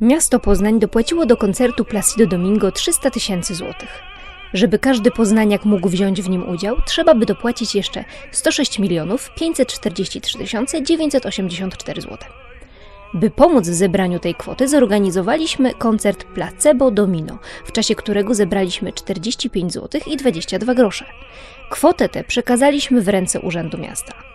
Miasto Poznań dopłaciło do koncertu Placido Domingo 300 tysięcy złotych. Żeby każdy poznaniak mógł wziąć w nim udział, trzeba by dopłacić jeszcze 106 milionów 543 tysiące 984 zł. By pomóc w zebraniu tej kwoty, zorganizowaliśmy koncert Placebo Domino, w czasie którego zebraliśmy 45 zł i 22 grosze. Kwotę tę przekazaliśmy w ręce Urzędu Miasta.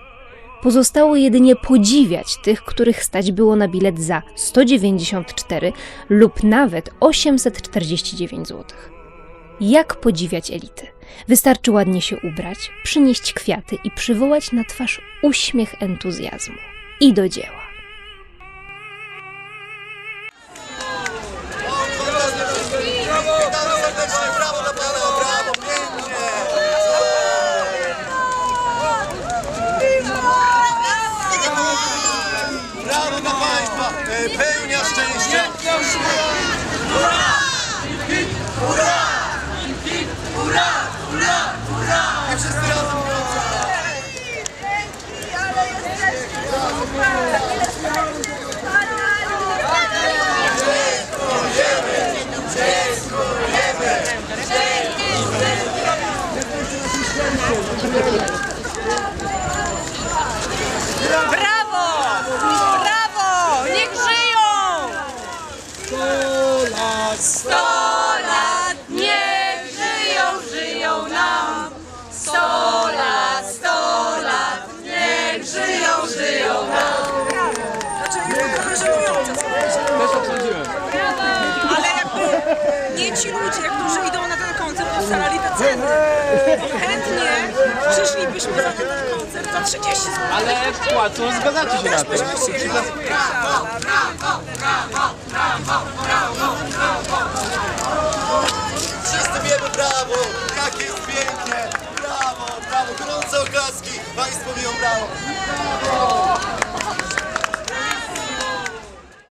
Pozostało jedynie podziwiać tych, których stać było na bilet za 194 lub nawet 849 zł. Jak podziwiać elity? Wystarczy ładnie się ubrać, przynieść kwiaty i przywołać na twarz uśmiech entuzjazmu. I do dzieła. Ci ludzie, którzy idą na ten koncert, ustalali te ceny. Chętnie przyszlibyśmy za ten koncert za 30 zł. Ale płacą, zgadzacie się na Też to. byśmy chcieli. Wszyscy wiemy brawo, jak jest pięknie! Brawo, brawo, gorące oklaski, państwo biją brawo!